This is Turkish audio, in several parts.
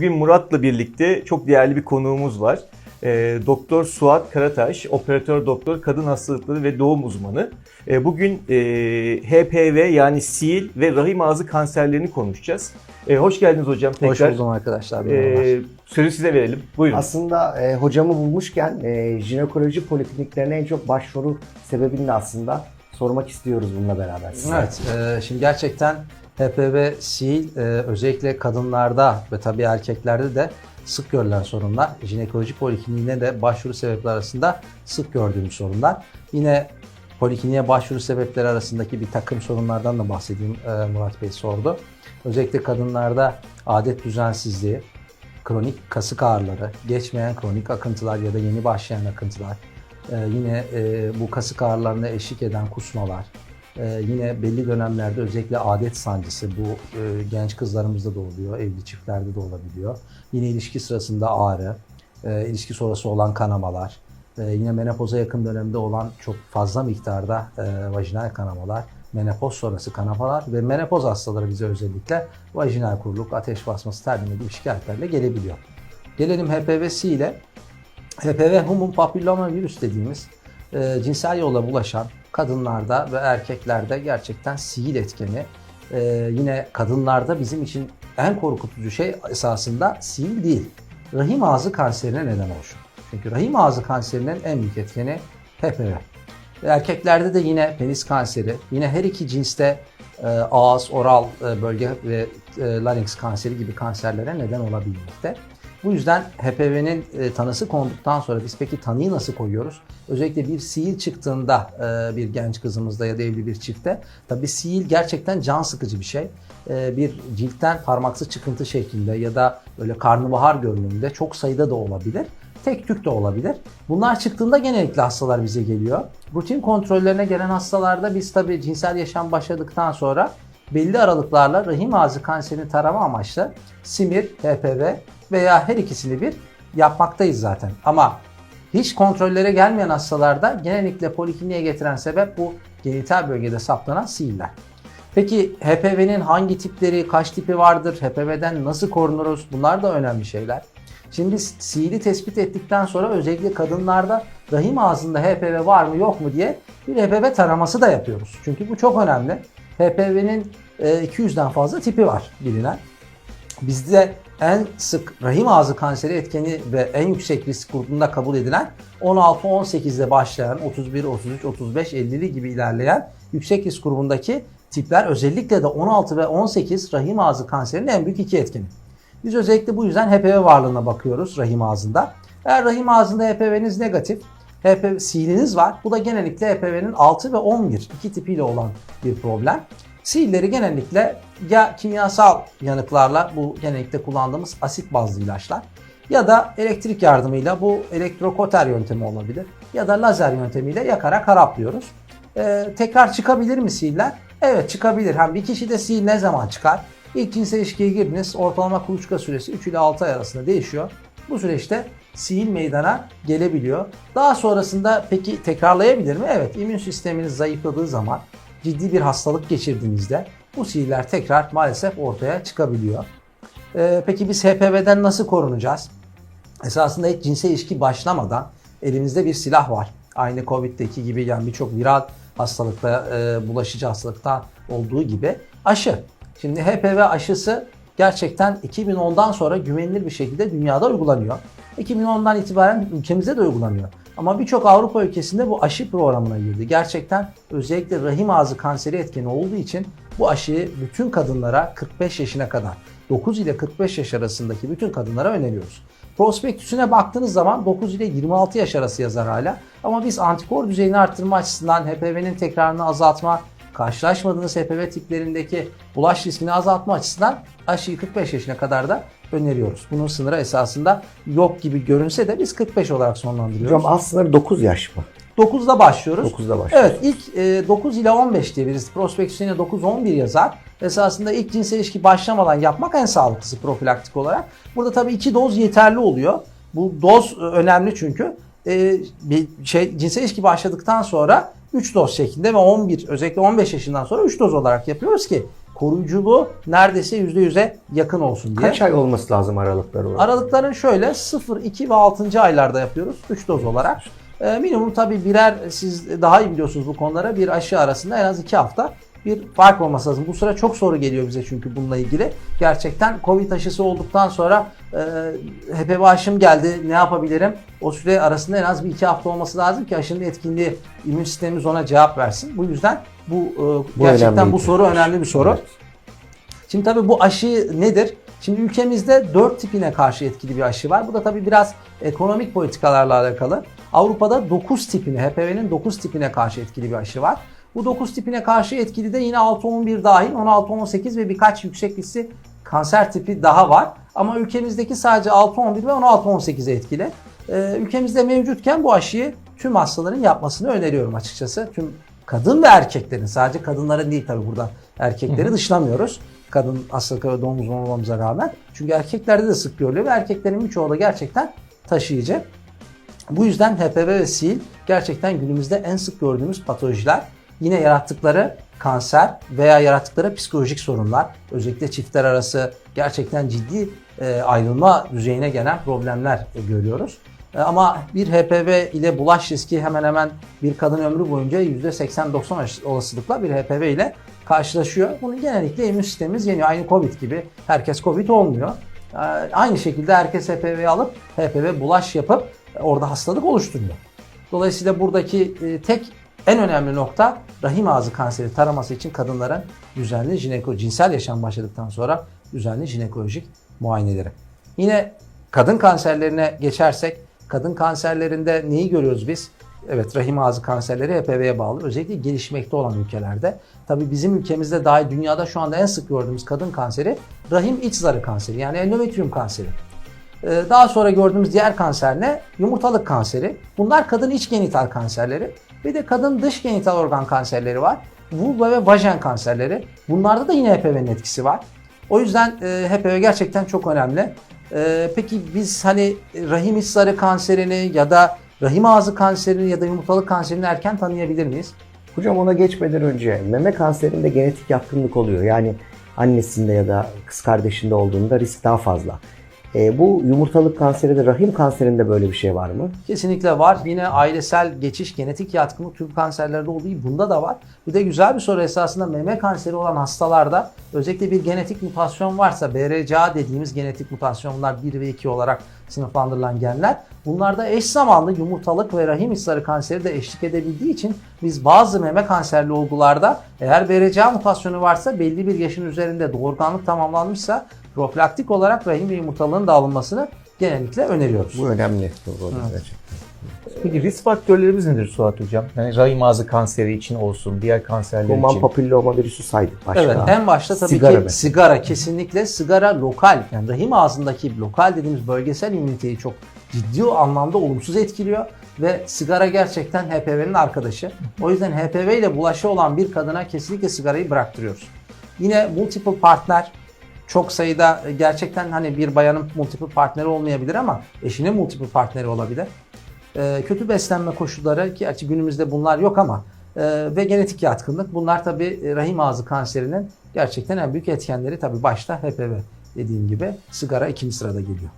Bugün Murat'la birlikte çok değerli bir konuğumuz var. Ee, Doktor Suat Karataş, operatör doktor, kadın hastalıkları ve doğum uzmanı. Ee, bugün e, HPV yani sil ve rahim ağzı kanserlerini konuşacağız. Ee, hoş geldiniz hocam tekrar. Hoş buldum arkadaşlar. Ee, sözü size verelim. Buyurun. Aslında e, hocamı bulmuşken e, jinekoloji polikliniklerine en çok başvuru sebebini de aslında sormak istiyoruz bununla beraber. size. Evet, e, şimdi gerçekten HPV, sil e, özellikle kadınlarda ve tabii erkeklerde de sık görülen sorunlar. Jinekoloji polikliniğine de başvuru sebepleri arasında sık gördüğümüz sorunlar. Yine polikliniğe başvuru sebepleri arasındaki bir takım sorunlardan da bahsedeyim e, Murat Bey sordu. Özellikle kadınlarda adet düzensizliği, kronik kasık ağrıları, geçmeyen kronik akıntılar ya da yeni başlayan akıntılar, ee, yine e, bu kasık ağrılarına eşlik eden kusmalar, ee, yine belli dönemlerde özellikle adet sancısı bu e, genç kızlarımızda da oluyor, evli çiftlerde de olabiliyor. Yine ilişki sırasında ağrı, e, ilişki sonrası olan kanamalar, e, yine menopoza yakın dönemde olan çok fazla miktarda e, vajinal kanamalar, menopoz sonrası kanamalar ve menopoz hastaları bize özellikle vajinal kuruluk, ateş basması, terleme gibi şikayetlerle gelebiliyor. Gelelim HPV-C ile HPV human papilloma virüs dediğimiz e, cinsel yolla bulaşan kadınlarda ve erkeklerde gerçekten sihir etkeni. E, yine kadınlarda bizim için en korkutucu şey esasında sihir değil. Rahim ağzı kanserine neden oluşur. Çünkü rahim ağzı kanserinin en büyük etkeni HPV. Erkeklerde de yine penis kanseri, yine her iki cinste e, ağız, oral e, bölge ve e, larynx kanseri gibi kanserlere neden olabilmekte. Bu yüzden HPV'nin e, tanısı konduktan sonra biz peki tanıyı nasıl koyuyoruz? Özellikle bir sihir çıktığında e, bir genç kızımızda ya da evli bir çifte tabii sihir gerçekten can sıkıcı bir şey. E, bir ciltten parmaksı çıkıntı şeklinde ya da böyle karnabahar görünümünde çok sayıda da olabilir. Tek tük de olabilir. Bunlar çıktığında genellikle hastalar bize geliyor. Rutin kontrollerine gelen hastalarda biz tabii cinsel yaşam başladıktan sonra belli aralıklarla rahim ağzı kanserini tarama amaçlı simir, HPV veya her ikisini bir yapmaktayız zaten. Ama hiç kontrollere gelmeyen hastalarda genellikle polikliniğe getiren sebep bu genital bölgede saplanan sihirler. Peki HPV'nin hangi tipleri, kaç tipi vardır, HPV'den nasıl korunuruz? Bunlar da önemli şeyler. Şimdi sihiri tespit ettikten sonra özellikle kadınlarda rahim ağzında HPV var mı yok mu diye bir HPV taraması da yapıyoruz. Çünkü bu çok önemli. HPV'nin e, 200'den fazla tipi var bilinen. Bizde en sık rahim ağzı kanseri etkeni ve en yüksek risk grubunda kabul edilen 16-18'de başlayan 31, 33, 35, 50'li gibi ilerleyen yüksek risk grubundaki tipler özellikle de 16 ve 18 rahim ağzı kanserinin en büyük iki etkeni. Biz özellikle bu yüzden HPV varlığına bakıyoruz rahim ağzında. Eğer rahim ağzında HPV'niz negatif, HPV siliniz var. Bu da genellikle HPV'nin 6 ve 11 iki tipiyle olan bir problem. Silleri genellikle ya kimyasal yanıklarla bu genellikle kullandığımız asit bazlı ilaçlar ya da elektrik yardımıyla bu elektrokoter yöntemi olabilir ya da lazer yöntemiyle yakarak haraplıyoruz. Ee, tekrar çıkabilir mi siller? Evet çıkabilir. Hem bir kişide sil ne zaman çıkar? İlk cinsel ilişkiye girdiniz. Ortalama kuluçka süresi 3 ile 6 ay arasında değişiyor. Bu süreçte sihir meydana gelebiliyor. Daha sonrasında peki tekrarlayabilir mi? Evet immün sisteminiz zayıfladığı zaman ciddi bir hastalık geçirdiğinizde bu sihirler tekrar maalesef ortaya çıkabiliyor. Ee, peki biz HPV'den nasıl korunacağız? Esasında hiç cinsel ilişki başlamadan elimizde bir silah var. Aynı Covid'deki gibi yani birçok viral hastalıkta, e, bulaşıcı hastalıkta olduğu gibi aşı. Şimdi HPV aşısı gerçekten 2010'dan sonra güvenilir bir şekilde dünyada uygulanıyor. 2010'dan itibaren ülkemizde de uygulanıyor. Ama birçok Avrupa ülkesinde bu aşı programına girdi. Gerçekten özellikle rahim ağzı kanseri etkeni olduğu için bu aşıyı bütün kadınlara 45 yaşına kadar 9 ile 45 yaş arasındaki bütün kadınlara öneriyoruz. Prospektüsüne baktığınız zaman 9 ile 26 yaş arası yazar hala. Ama biz antikor düzeyini arttırma açısından HPV'nin tekrarını azaltma, karşılaşmadığınız HPV tiplerindeki bulaş riskini azaltma açısından aşıyı 45 yaşına kadar da öneriyoruz. Bunun sınırı esasında yok gibi görünse de biz 45 olarak sonlandırıyoruz. Hocam alt sınır 9 yaş mı? 9'da başlıyoruz. 9'da başlıyoruz. Evet ilk e, 9 ile 15 diye birisi prospektüsüne 9-11 yazar. Esasında ilk cinsel ilişki başlamadan yapmak en sağlıklısı profilaktik olarak. Burada tabii 2 doz yeterli oluyor. Bu doz e, önemli çünkü e, bir şey cinsel ilişki başladıktan sonra 3 doz şeklinde ve 11 özellikle 15 yaşından sonra 3 doz olarak yapıyoruz ki koruyuculuğu neredeyse %100'e yakın olsun diye. Kaç ay olması lazım aralıkları? olarak? Aralıkların şöyle 0, 2 ve 6. aylarda yapıyoruz 3 doz olarak. Ee, minimum tabii birer siz daha iyi biliyorsunuz bu konulara bir aşı arasında en az 2 hafta bir fark olması lazım. Bu sıra çok soru geliyor bize çünkü bununla ilgili. Gerçekten Covid aşısı olduktan sonra e, HPV aşım geldi ne yapabilirim? O süre arasında en az bir 2 hafta olması lazım ki aşının etkinliği immün sistemimiz ona cevap versin. Bu yüzden bu, e, Bu gerçekten bu soru aşı. önemli bir soru. Evet. Şimdi tabii bu aşı nedir? Şimdi ülkemizde 4 tipine karşı etkili bir aşı var. Bu da tabii biraz ekonomik politikalarla alakalı. Avrupa'da 9 tipine, HPV'nin 9 tipine karşı etkili bir aşı var. Bu 9 tipine karşı etkili de yine 6-11 dahil 16-18 ve birkaç yüksek riskli kanser tipi daha var. Ama ülkemizdeki sadece 6-11 ve 16-18'e etkili. Ee, ülkemizde mevcutken bu aşıyı tüm hastaların yapmasını öneriyorum açıkçası. Tüm kadın ve erkeklerin sadece kadınların değil tabii burada erkekleri dışlamıyoruz. Kadın hastalıkları doğum uzmanı olmamıza rağmen. Çünkü erkeklerde de sık görülüyor ve erkeklerin birçoğu da gerçekten taşıyıcı. Bu yüzden HPV ve SIL gerçekten günümüzde en sık gördüğümüz patolojiler. Yine yarattıkları kanser veya yarattıkları psikolojik sorunlar, özellikle çiftler arası gerçekten ciddi e, ayrılma düzeyine gelen problemler e, görüyoruz. E, Ama bir HPV ile bulaş riski hemen hemen bir kadın ömrü boyunca %80-90 olasılıkla bir HPV ile karşılaşıyor. Bunu genellikle immün sistemimiz yeniyor. Aynı Covid gibi. Herkes Covid olmuyor. Aynı şekilde herkes HPV alıp HPV bulaş yapıp orada hastalık oluşturuyor. Dolayısıyla buradaki tek en önemli nokta rahim ağzı kanseri taraması için kadınların düzenli jineko cinsel yaşam başladıktan sonra düzenli jinekolojik muayeneleri. Yine kadın kanserlerine geçersek kadın kanserlerinde neyi görüyoruz biz? Evet rahim ağzı kanserleri HPV'ye bağlı. Özellikle gelişmekte olan ülkelerde. Tabii bizim ülkemizde dahil dünyada şu anda en sık gördüğümüz kadın kanseri rahim iç zarı kanseri yani endometrium kanseri. Ee, Daha sonra gördüğümüz diğer kanser ne? Yumurtalık kanseri. Bunlar kadın iç genital kanserleri. Bir de kadın dış genital organ kanserleri var. Vulva ve vajen kanserleri. Bunlarda da yine HPV'nin etkisi var. O yüzden e, HPV gerçekten çok önemli. E, peki biz hani rahim iç zarı kanserini ya da rahim ağzı kanserini ya da yumurtalık kanserini erken tanıyabilir miyiz? Hocam ona geçmeden önce meme kanserinde genetik yatkınlık oluyor. Yani annesinde ya da kız kardeşinde olduğunda risk daha fazla. E, bu yumurtalık kanseri de rahim kanserinde böyle bir şey var mı? Kesinlikle var. Yine ailesel geçiş, genetik yatkınlık tüm kanserlerde olduğu gibi bunda da var. Bir de güzel bir soru esasında meme kanseri olan hastalarda özellikle bir genetik mutasyon varsa BRCA dediğimiz genetik mutasyon bunlar 1 ve 2 olarak sınıflandırılan genler. Bunlarda eş zamanlı yumurtalık ve rahim içleri kanseri de eşlik edebildiği için biz bazı meme kanserli olgularda eğer BRCA mutasyonu varsa belli bir yaşın üzerinde doğurganlık tamamlanmışsa profilaktik olarak rahim ve yumurtalığın da alınmasını genellikle öneriyoruz. Bu önemli. Doğru, gerçekten. Peki risk faktörlerimiz nedir Suat Hocam? Yani rahim ağzı kanseri için olsun, diğer kanserler Human için. papilloma virüsü saydık başta. Evet en başta tabii Sigara ki mesela. sigara kesinlikle sigara lokal yani rahim ağzındaki lokal dediğimiz bölgesel immüniteyi çok ciddi anlamda olumsuz etkiliyor ve sigara gerçekten HPV'nin arkadaşı. O yüzden HPV ile bulaşı olan bir kadına kesinlikle sigarayı bıraktırıyoruz. Yine multiple partner çok sayıda gerçekten hani bir bayanın multiple partneri olmayabilir ama eşinin multiple partneri olabilir. Ee, kötü beslenme koşulları ki gerçi günümüzde bunlar yok ama e, ve genetik yatkınlık bunlar tabi rahim ağzı kanserinin gerçekten en büyük etkenleri tabi başta HPV dediğim gibi sigara ikinci sırada geliyor.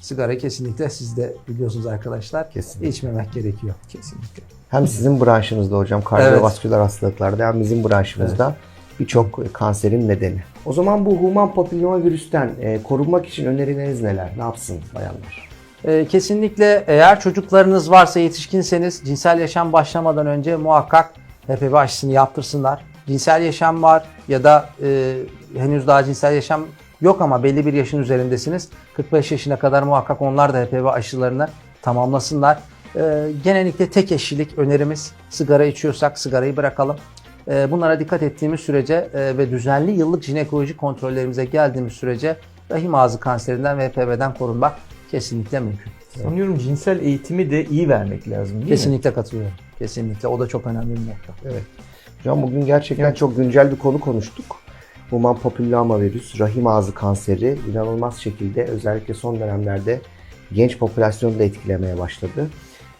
Sigara kesinlikle siz de biliyorsunuz arkadaşlar Kesinlikle. içmemek gerekiyor. Kesinlikle. Hem sizin branşınızda hocam kardiyovasküler hastalıklarda hem bizim branşımızda birçok kanserin nedeni. O zaman bu human papilloma virüsten e, korunmak için önerileriniz neler? Ne yapsın bayanlar? Ee, kesinlikle eğer çocuklarınız varsa yetişkinseniz cinsel yaşam başlamadan önce muhakkak HPV aşısını yaptırsınlar. Cinsel yaşam var ya da e, henüz daha cinsel yaşam yok ama belli bir yaşın üzerindesiniz. 45 yaşına kadar muhakkak onlar da HPV aşılarını tamamlasınlar. Ee, genellikle tek eşlilik önerimiz sigara içiyorsak sigarayı bırakalım. Ee, bunlara dikkat ettiğimiz sürece e, ve düzenli yıllık jinekolojik kontrollerimize geldiğimiz sürece rahim ağzı kanserinden ve HPV'den korunmak kesinlikle mümkün. Sanıyorum cinsel eğitimi de iyi vermek lazım değil mi? Kesinlikle katılıyorum. Kesinlikle. O da çok önemli bir nokta. Evet. Hocam bugün gerçekten çok güncel bir konu konuştuk. Human papilloma virüs, rahim ağzı kanseri inanılmaz şekilde özellikle son dönemlerde genç popülasyonu da etkilemeye başladı.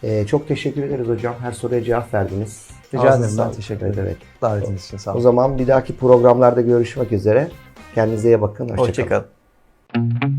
Ee, çok teşekkür ederiz hocam. Her soruya cevap verdiniz. Rica Ağzınıza ederim ben sağlık. teşekkür ederim. demek. Davetiniz için sağ O olun. zaman bir dahaki programlarda görüşmek üzere. Kendinize iyi bakın. Hoşçakalın. Hoşçakalın.